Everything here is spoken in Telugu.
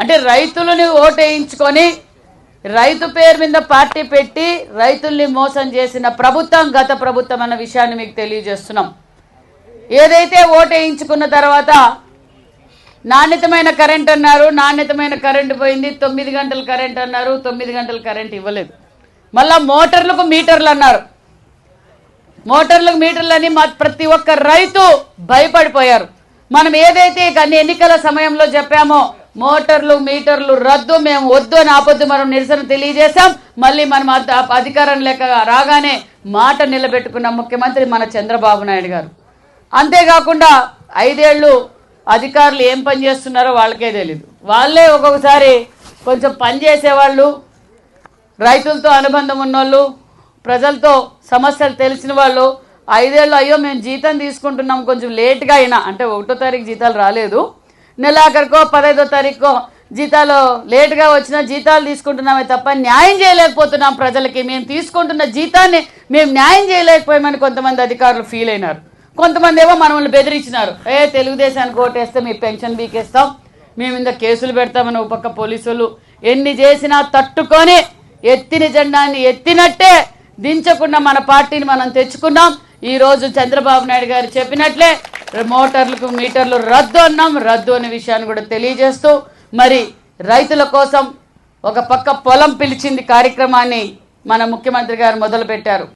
అంటే రైతులని ఓటేయించుకొని రైతు పేరు మీద పార్టీ పెట్టి రైతుల్ని మోసం చేసిన ప్రభుత్వం గత ప్రభుత్వం అన్న విషయాన్ని మీకు తెలియజేస్తున్నాం. ఏదైతే ఓటేయించుకున్న తర్వాత నాణ్యతమైన కరెంట్ అన్నారు నాణ్యతమైన కరెంట్ పోయింది తొమ్మిది గంటల కరెంట్ అన్నారు తొమ్మిది గంటల కరెంట్ ఇవ్వలేదు. మళ్ళా మోటార్లకు మీటర్లు అన్నారు. మోటార్లకు మీటర్లు అని మా ప్రతి ఒక్క రైతు భయపడిపోయారు. మనం ఏదైతే కానీ ఎన్నికల సమయంలో చెప్పామో మోటార్లు మీటర్లు రద్దు మేము వద్దు అని ఆపొద్దు మనం నిరసన తెలియజేశాం. మళ్ళీ మనం అధికారం లెక్క రాగానే మాట నిలబెట్టుకున్న ముఖ్యమంత్రి మన చంద్రబాబు నాయుడు గారు. అంతేకాకుండా ఐదేళ్ళు అధికారులు ఏం పని చేస్తున్నారో వాళ్ళకే తెలియదు వాళ్ళే ఒక్కొక్కసారి కొంచెం పని చేసేవాళ్ళు రైతులతో అనుబంధం ఉన్నోళ్ళు ప్రజలతో సమస్యలు తెలిసిన వాళ్ళు ఐదేళ్ళు అయ్యో మేము జీతం తీసుకుంటున్నాం కొంచెం లేట్గా అయినా అంటే ఒకటో తారీఖు జీతాలు రాలేదు. నెలాఖరికో పదహైదో తారీఖుకో జీతాలు లేట్గా వచ్చినా జీతాలు తీసుకుంటున్నామే తప్ప న్యాయం చేయలేకపోతున్నాం ప్రజలకి. మేము తీసుకుంటున్న జీతాన్ని మేము న్యాయం చేయలేకపోయామని కొంతమంది అధికారులు ఫీల్ అయినారు. కొంతమంది ఏమో మనల్ని బెదిరించినారు. ఏ తెలుగుదేశానికి ఓటేస్తే మీ పెన్షన్ బీకేస్తాం మేము ఇంత కేసులు పెడతామని ఒక పక్క పోలీసులు ఎన్ని చేసినా తట్టుకొని ఎత్తిన జెండాన్ని ఎత్తినట్టే దించకుండా మన పార్టీని మనం తెచ్చుకున్నాం. ఈరోజు చంద్రబాబు నాయుడు గారు చెప్పినట్లే మోటార్లకు మీటర్లు రద్దు అన్నాం. రద్దు అనే విషయాన్ని కూడా తెలియజేస్తూ మరి రైతుల కోసం ఒక పక్క పొలం పిలిచింది కార్యక్రమాన్ని మన ముఖ్యమంత్రి గారు మొదలుపెట్టారు.